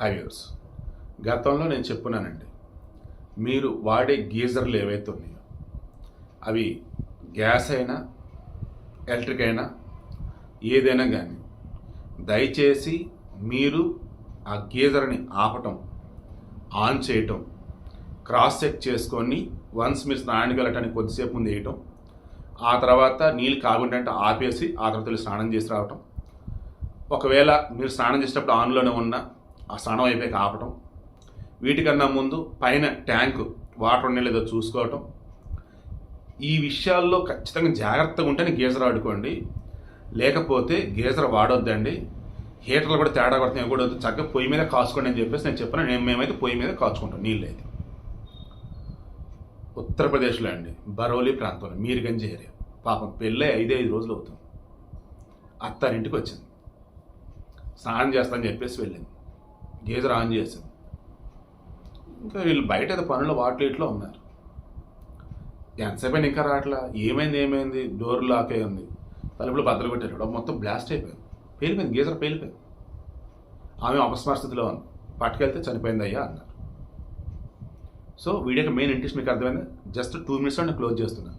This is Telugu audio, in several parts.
హైవేర్స్ గతంలో నేను చెప్పున్నానండి మీరు వాడే గీజర్లు ఏవైతే ఉన్నాయో అవి గ్యాస్ అయినా ఎలక్ట్రిక్ అయినా ఏదైనా కానీ దయచేసి మీరు ఆ గీజర్ని ఆపటం ఆన్ చేయటం క్రాస్ చెక్ చేసుకొని వన్స్ మీరు స్నానానికి వెళ్ళటానికి కొద్దిసేపు ముందు వేయటం ఆ తర్వాత నీళ్ళు కాకుండా ఆపేసి ఆ తర్వాత స్నానం చేసి రావటం. ఒకవేళ మీరు స్నానం చేసేటప్పుడు ఆన్లోనే ఉన్న ఆ స్నానం అయిపోయాక ఆపటం వీటికన్నా ముందు పైన ట్యాంకు వాటర్ ఉండే లేదో చూసుకోవటం. ఈ విషయాల్లో ఖచ్చితంగా జాగ్రత్తగా ఉంటేనే గీజర్ ఆడుకోండి. లేకపోతే గీజర్ వాడొద్దండి. హీటర్లు కూడా తేడా కొడుతున్నాయి కూడా వద్దు. చక్కగా పొయ్యి మీద కాచుకోండి అని చెప్పేసి నేను చెప్పాను. నేను మేమైతే పొయ్యి మీద కాచుకుంటాం నీళ్ళు అయితే. ఉత్తరప్రదేశ్లో అండి బరోలి ప్రాంతంలో మీరుగంజ్ ఏరియా. పాపం పెళ్ళే ఐదే ఐదు రోజులు అవుతుంది. అత్తారింటికి వచ్చింది. స్నానం చేస్తానని చెప్పేసి వెళ్ళింది. గీజర్ ఆన్ చేసింది. ఇంకా వీళ్ళు బయట ఏదో పనులు వాటిలో ఇట్లో ఉన్నారు. ఎంతసేపు అయినా ఇంకా రావట్లా? ఏమైంది ఏమైంది? డోర్ లాక్ అయి ఉంది. తలుపులు బద్దలు పెట్టారు. మొత్తం బ్లాస్ట్ అయిపోయింది. పేలిపోయింది గీజర్ పేలిపోయింది. ఆమె అపస్మరస్థితిలో ఉంది. పట్టుకెళ్తే చనిపోయింది అయ్యా అన్నారు. సో వీడియోకి మెయిన్ ఇంట్రెస్ట్ మీకు అర్థమైంది? జస్ట్ టూ మినిట్స్లో నేను క్లోజ్ చేస్తున్నాను.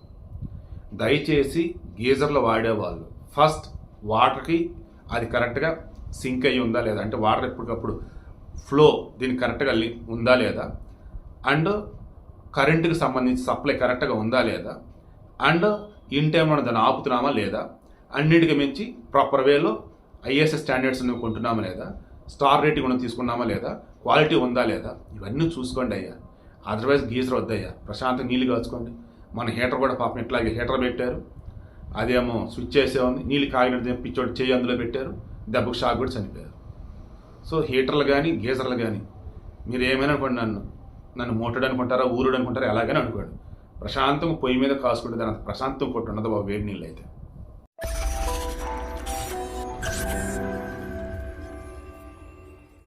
దయచేసి గీజర్లో వాడేవాళ్ళు. ఫస్ట్ వాటర్కి అది కరెక్ట్గా సింక్ అయ్యి ఉందా లేదా? అంటే వాటర్ ఎప్పటికప్పుడు ఫ్లో దీనికి కరెక్ట్గా ఉందా లేదా? అండ్ కరెంటుకి సంబంధించి సప్లై కరెక్ట్గా ఉందా లేదా? అండ్ ఇన్ టైం మనం దాన్ని ఆపుతున్నామా లేదా? అన్నిటికి మించి ప్రాపర్ వేలో ఐఎస్ఎస్ స్టాండర్డ్స్ కొంటున్నామా లేదా? స్టార్ రేటింగ్ మనం తీసుకున్నామా లేదా? క్వాలిటీ ఉందా లేదా? ఇవన్నీ చూసుకోండి అయ్యా. అదర్వైజ్ గీజర్ వద్దయ్యా. ప్రశాంతంగా నీళ్ళు కాచుకోండి మన హీటర్ కూడా పాపం ఇట్లాగే హీటర్ పెట్టారు. అదేమో స్విచ్ చేసే ఉంది నీళ్ళు కాగినట్టు పిచ్చోడు చేయి అందులో పెట్టారు. దెబ్బకు షాక్ కూడా చనిపోయారు. సో హీటర్లు కానీ గీజర్లు కానీ మీరు ఏమైనా అనుకోండి నన్ను నన్ను మోటాడు అనుకుంటారా ఊరుడు అనుకుంటారా ఎలాగైనా అనుకోండి. ప్రశాంతం పొయ్యి మీద కాసుకుంటే దాని ప్రశాంతం కొట్టు ఉండదు బాబు వేడి నీళ్ళు అయితే.